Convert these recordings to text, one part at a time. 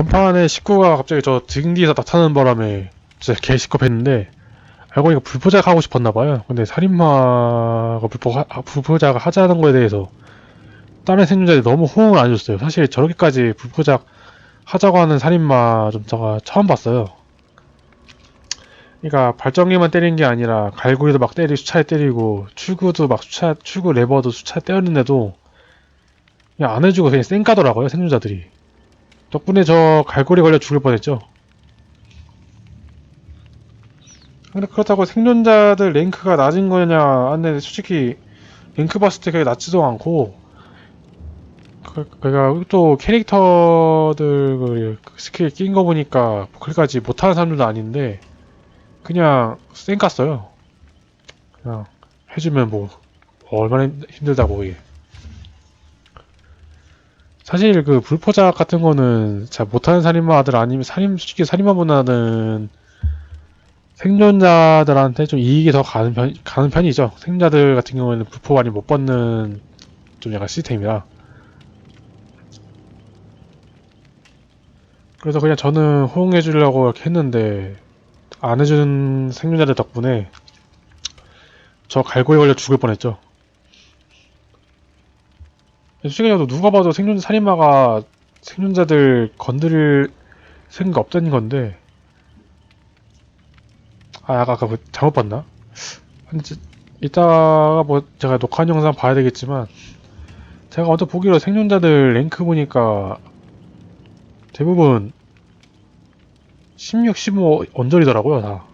전판에 식구가 갑자기 저등 뒤에서 나타나는 바람에 진짜 개 시겁했는데 알고 보니까 불포작 하고 싶었나봐요. 근데 살인마가 불포, 하, 불포작을 하자는 거에 대해서 다른 생존자들이 너무 호응을 안 해줬어요. 사실 저렇게까지 불포작 하자고 하는 살인마 좀 제가 처음 봤어요. 그러니까 발전기만 때린 게 아니라 갈고리도 막 때리고 수차에 때리고 출구도 막 수차 출구 레버도 수차에 때렸는데도 그냥 안 해주고 그냥 쌩까더라고요 생존자들이. 덕분에 저 갈고리 걸려 죽을 뻔했죠. 근데 그렇다고 생존자들 랭크가 낮은 거냐? 아, 근데 솔직히 랭크 봤을 때 그게 낮지도 않고 그, 그니까 또 캐릭터들 그 스킬 낀 거 보니까 그렇게까지 못하는 사람들도 아닌데 그냥 쌩 깠어요. 그냥 해주면 뭐 얼마나 힘- 힘들다고 이게. 사실 그 불포작 같은 거는 잘 못하는 살인마들 아니면 살인 솔직히 살인마보다는 생존자들한테 좀 이익이 더 가는 편 가는 편이죠. 생존자들 같은 경우에는 불포 많이 못 받는 좀 약간 시스템이라. 그래서 그냥 저는 호응해 주려고 이렇게 했는데 안 해주는 생존자들 덕분에 저 갈고리 걸려 죽을 뻔했죠. 솔직히 도 누가 봐도 생존자 살인마가 생존자들 건드릴 생각 없다는 건데 아 아까 그 잘못 봤나? 이따가 뭐 제가 녹화한 영상 봐야 되겠지만 제가 어제 보기로 생존자들 랭크 보니까 대부분 16, 15 언저리더라고요 다.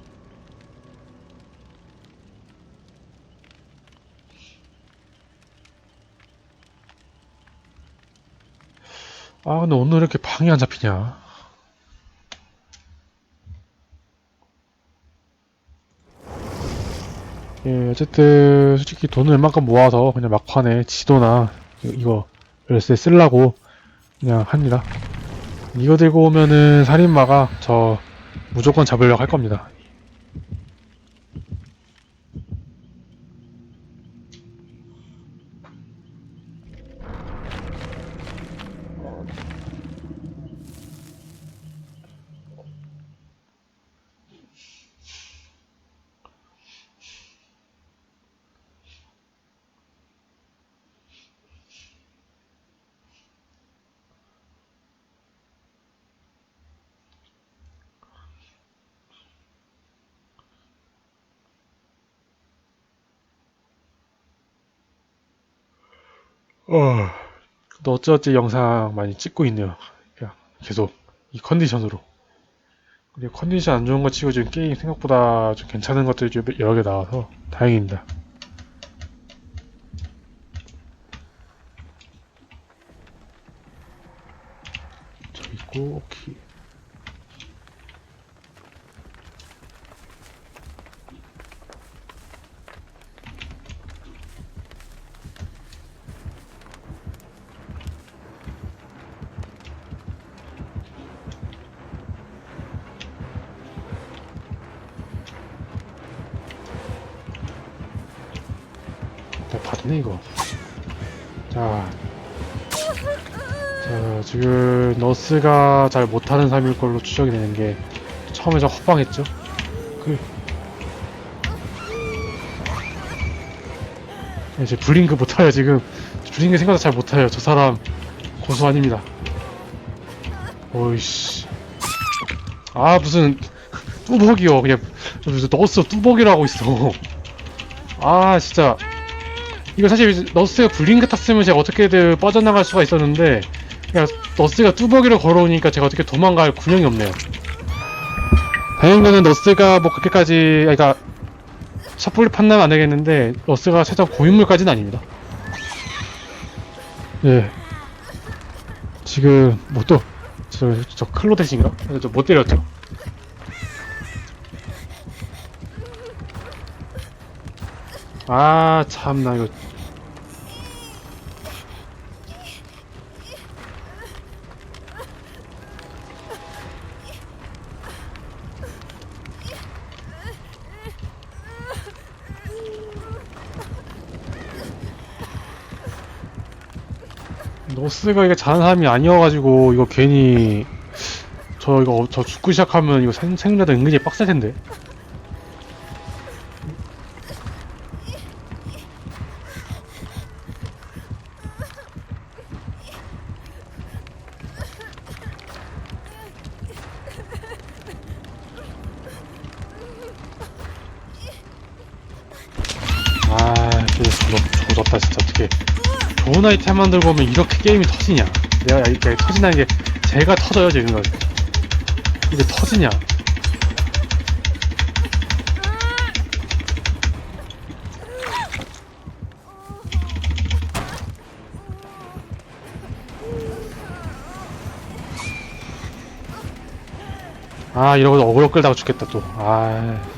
아 근데 오늘 왜 이렇게 방이 안 잡히냐? 예, 어쨌든 솔직히 돈을 웬만큼 모아서 그냥 막판에 지도나 이- 이거 열쇠 쓰려고 그냥 합니다. 이거 들고 오면은 살인마가 저 무조건 잡으려고 할 겁니다. 어, 또 어찌어찌 영상 많이 찍고 있네요. 계속 이 컨디션으로. 근데 컨디션 안 좋은 거 치고 지금 게임 생각보다 좀 괜찮은 것들이 좀 여러 개 나와서 다행입니다. 저 있고, 오케이. 다 봤네 이거. 자, 자 지금 너스가 잘 못하는 삶일 걸로 추정이 되는 게 처음에 저 헛방했죠? 그. 이제 블링크 못타요 지금. 블링크 생각보다 잘 못타요 저 사람. 고수 아닙니다. 오이씨. 아 무슨 뚜벅이요. 그냥 무슨 너스 뚜벅이라고 있어. 아 진짜 이거 사실 너스가 블링크 탔으면 제가 어떻게든 빠져나갈 수가 있었는데 그냥 너스가 뚜벅이를 걸어오니까 제가 어떻게 도망갈 군형이 없네요. 다행히는 너스가 뭐 그렇게까지 그러니까 섣불리 판단은 안 되겠는데 너스가 살짝 고인물까지는 아닙니다. 예. 지금 뭐또 저 저 클로데신가? 저 못 때렸죠. 아 참나 이거 노스가 이게 잘하는 사람이 아니어가지고 이거 괜히 저 이거 저 죽고 시작하면 이거 생, 생존자들 은근히 빡셀 텐데. 아, 진짜 조졌다 진짜 어떻게 좋은 아이템 만들고 오면 이렇게 게임이 터지냐? 내가 이렇게 터진다는 게 제가 터져요 지금 이게 터지냐? 아 이러고 어그로 끌다가 죽겠다 또. 아.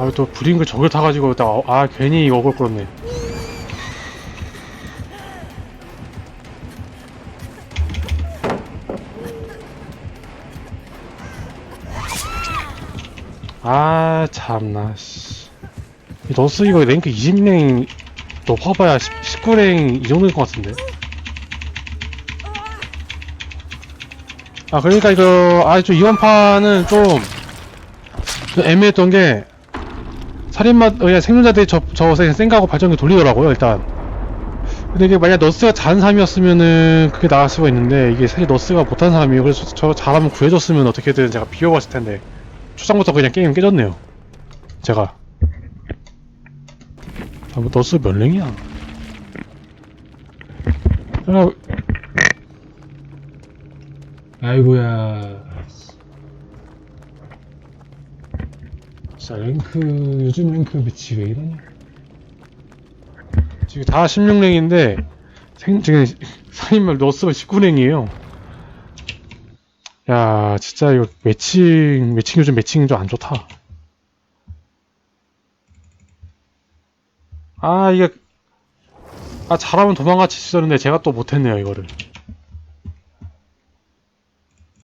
아, 또 브링글 저걸 타가지고, 나, 아, 괜히 이거 어글 끌었네. 아, 참나, 씨. 이 너스 이거 랭크 20랭 높아봐야 10, 19랭 이 정도일 것 같은데. 아, 그러니까 이거, 아, 좀 이번 판은 좀, 좀 애매했던 게, 살인마, 그냥 생존자들이 저, 저 생각하고 발전기 돌리더라고요, 일단. 근데 이게 만약 너스가 잘하는 사람이었으면은 그게 나을 수가 있는데, 이게 사실 너스가 못하는 사람이에요. 그래서 저 잘하면 구해줬으면 어떻게든 제가 비워봤을 텐데, 초장부터 그냥 게임 깨졌네요. 제가. 아, 뭐 너스 몇 랭이야? 아, 아이고야. 진짜 랭크 요즘 랭크 매치 왜 이러냐? 지금 다 16랭인데 생 지금 사인말 넣었으면 19랭이에요. 야 진짜 이거 매칭 매칭 요즘 매칭 좀안 좋다. 아 이게 아 잘하면 도망가 치시는데 제가 또 못했네요 이거를.